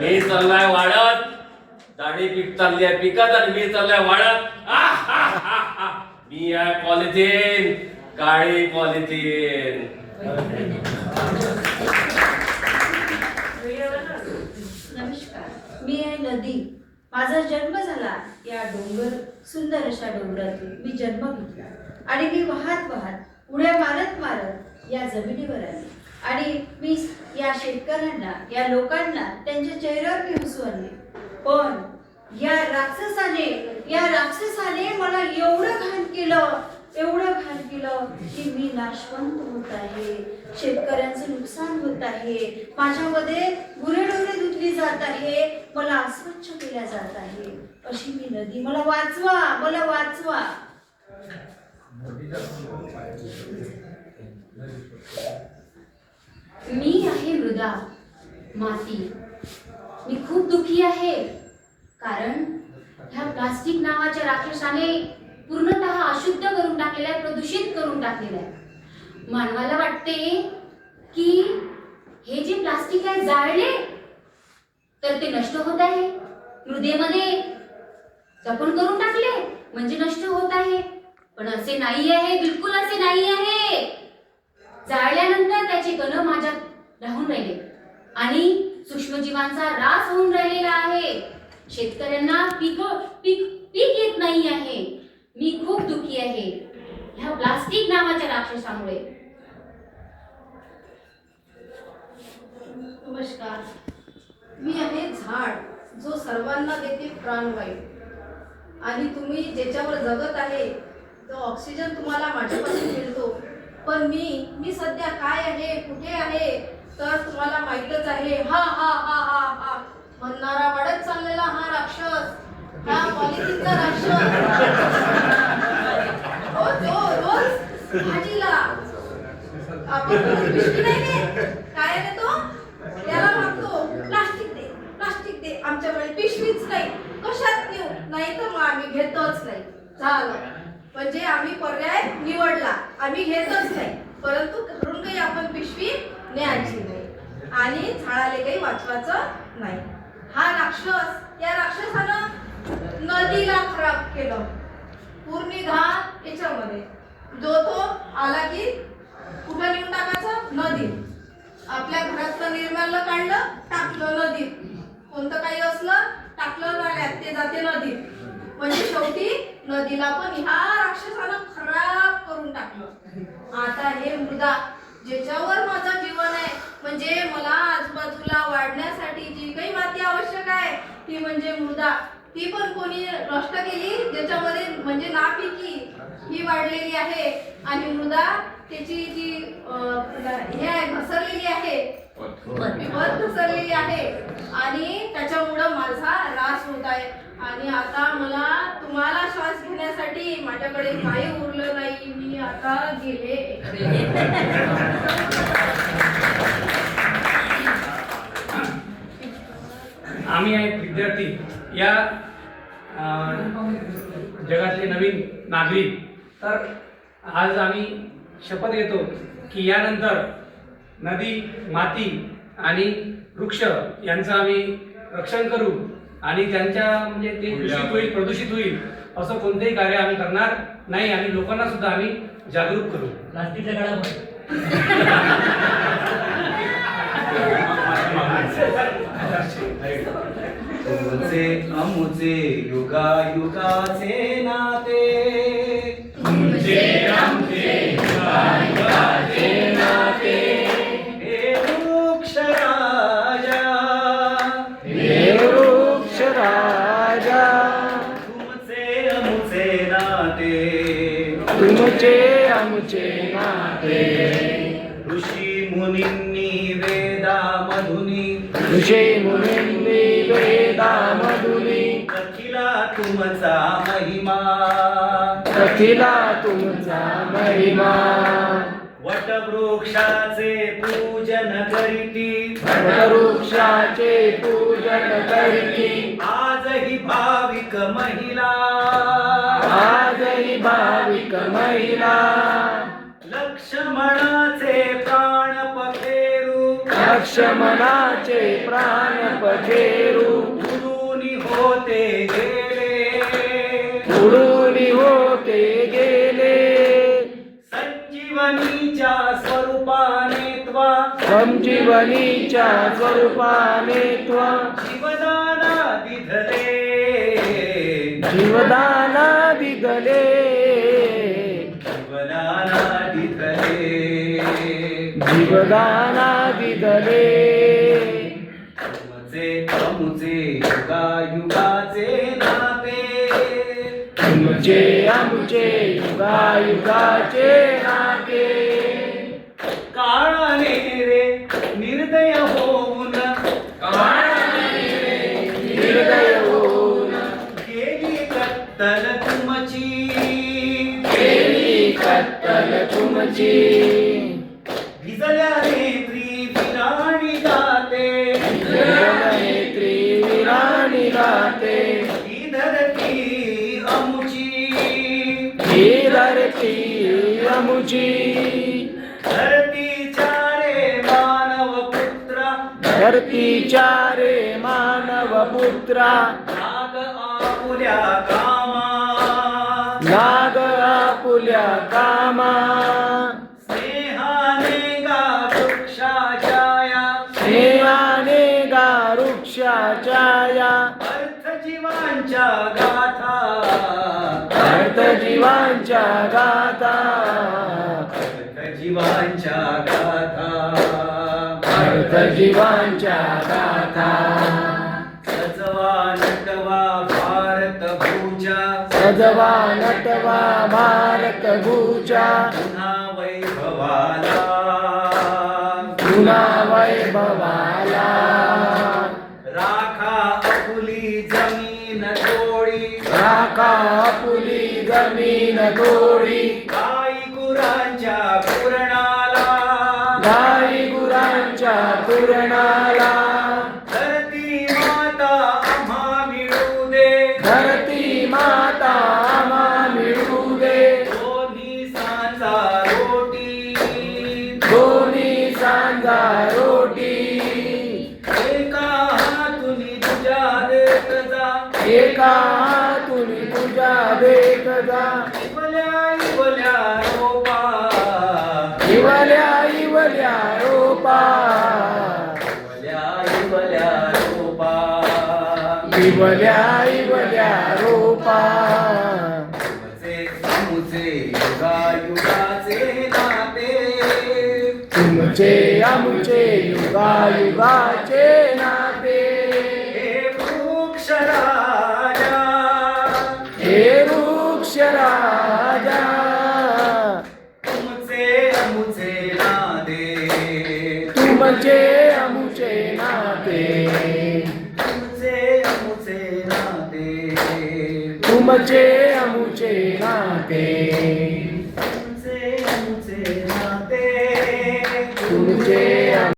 मी चाललाय वाढत दाढी पीक चालली आहे पिकत आणि मी चाललाय वाढत मी आहे पॉलिथिन. काळी पॉलिथिन. नमस्कार. मी आहे नदी. माझा जन्म झाला या डोंगर सुंदर अशा डोंगरातून. मी जन्म घेतला. आणि मी वाहत वाहत उड्या मारत मारत या जमिनीवर आली. आणि मी या शेतकऱ्यांना या लोकांना त्यांच्या चेहऱ्यावर मी हसू आणले पण या राक्षसाने या राक्षसाने मला एवढं घाण केलं एवढं घाण केलं की मी नाशवंत होत आहे. शेतकऱ्यांचं नुकसान होत आहे. माझ्यामध्ये गुरेढोरे धुतली जात आहे. मला अस्वच्छ केल्या जात आहे. अशी मी नदी मला वाचवा मला वाचवा. मी आहे मृदा माती. मी खूप दुखी आहे. कारण ह्या प्लास्टिक नावाच्या राक्षसाने पूर्णतः अशुद्ध करून टाकलेलं आहे प्रदूषित करून टाकलेलं आहे. मानवाला वाटते की हे जे प्लास्टिक आहे जाळले तर ते नष्ट होत आहे. मृदेमध्ये जपून करून टाकले म्हणजे नष्ट होत आहे. पण असे नाही आहे बिलकुल असे नाही आहे. जाळल्यानंतर त्याचे कण माझ्यात राहून राहिले. आणि सूक्ष्मजीवांचा रास होऊन राहिलेला आहे. शेतकऱ्यांना पीक पीक पीक येत नाही आहे. मी खूप दुखी आहे. ह्या प्लास्टिक नावाच्या राक्षसामुळे. नमस्कार. मी आहे झाड जो सर्वांना देते प्राणवायू आणि तुम्ही ज्याच्यावर जगत आहे तो ऑक्सिजन तुम्हाला माझ्यापासून मिळतो. पण मी मी सध्या काय आहे कुठे आहे तर तुम्हाला माहीतच आहे. हा हा हा हा हा. म्हणणारा वाढत चाललेला हा राक्षस. हा पॉलिथिनचा राक्षस. हो तो रोज भाजीला. आपण पिशवी नाही काय रे तो? त्याला मागतो. प्लास्टिक दे प्लास्टिक दे. आमच्याकडे पिशवीच नाही. कशात नेऊ? नाही तर मग आम्ही घेतच नाही. झालं. म्हणजे आम्ही पर्याय निवडला आम्ही घेतच नाही. परंतु घरून काही आपण पिशवी न्यायची नाही. आणि झाडाले काही वाचवायचं नाही. हा राक्षस या राक्षसानं नदीला खराब केलं. पूर्णी घाण याच्यामध्ये. जो तो आला की कुठं नेऊन टाकायचं? नदी आपल्या घरातलं निर्माल्य काढलं टाकलं नदीत. कोणतं काही असलं टाकलं नाल्यात ते जाते नदीत. म्हणजे शेवटी नदीला पण ह्या राक्षसानं खराब करून टाकलं. आता हे मृदा ज्याच्यावर माझं जीवन आहे म्हणजे मला आजूबाजूला वाढण्यासाठी जी काही माती आवश्यक आहे ती म्हणजे मृदा. ती पण कोणी नष्ट केली? ज्याच्यामध्ये म्हणजे नापिकी ही वाढलेली आहे. आणि मृदा त्याची जी हे आहे घसरलेली आहे. घसरलेली आहे. आणि त्याच्यामुळं माझा त्रास होत आहे. आणि आता मला तुम्हाला श्वास घेण्यासाठी माझ्याकडे काही उरलं नाही. मी आता गेले आम्ही आहेत विद्यार्थी. या जगातले नवीन नागरिक. तर आज आम्ही शपथ घेतो की यानंतर नदी माती आणि वृक्ष यांचं आम्ही रक्षण करू. आणि त्यांच्या म्हणजे ते दूषित होईल प्रदूषित होईल असं कोणतेही कार्य आम्ही करणार नाही आणि लोकांना सुद्धा आम्ही जागरूक करू. प्लास्टिकच्या काळामध्ये युगा युगाचे नाते तुमचे आमचे नाते ऋषी मुनींनी वेदा मधुनी. ऋषे मुनींनी वेदा मधुनी. कथिला तुमचा महिमा. कथिला तुमचा महिमा. वटवृक्षाचे पूजन करीती. वृक्षाचे पूजन करीती. आजही भाविक महिला. भाविक महिला. लक्ष्मणाचे प्राण पखेरू. लक्ष्मणाचे प्राण पखेरू. उडून होते गेले. उडून होते गेले. संजीवनीच्या स्वरूपाने त्वा. संजीवनीच्या स्वरूपाने त्वा. जीवदाना दिधले जीवदाना जीवदाना दिदले तुमचे अमुचे युगायुगाचे नाते. तुमचे आमचे युगायुगाचे नाते. काळाने रे निर्दय होऊन. निर्दय होऊन. केली कत्तल तुमची. केली कत्तल तुमची. भिजल्या नेत्री विराणी जाते नेत्री विराणी गाते. ही धरती अमुची. ही धरती अमुची. धरतीच्या रे मानव पुत्रा. धरतीच्या रे मानव पुत्रा. नाग आपुल्या कामा. नाग आपुल्या कामा. जीवांच्या गाथा अर्थ जीवांच्या गाथा अर्थ जीवांच्या गाथा अर्थ जीवांच्या गाथा. सजवा नटवा भारत भूजा. सजवा नटवा भारत भूच्या पुन्हा वैभवाला. पुन्हा वैभवाला. राखा पुली जमीन तोडी. गाई गुरांच्या पूर्णाला. गाई गुरांच्या पूर्णाला. धरती माता आम्हा मिळू दे. धरती माता आम्हा मिळू दे. दोन्ही सांजा रोटी. दोन्ही सांजा रोटी. एका हातुनी तुझ्या देत जा. एका तुझ्या देत जा. इवल्या इवल्या रोपा. इवल्या इवल्या रोपा. इवल्या इवल्या रोपा इवल्या इवल्या रोपा तुमचे आमुचे युगायुगाचे नाते तुमचे आमचे युगायुगाचे नाते. तुमचे आमुचे नाते तुमचे अमुचे नाते तुमचे आमुचे नाते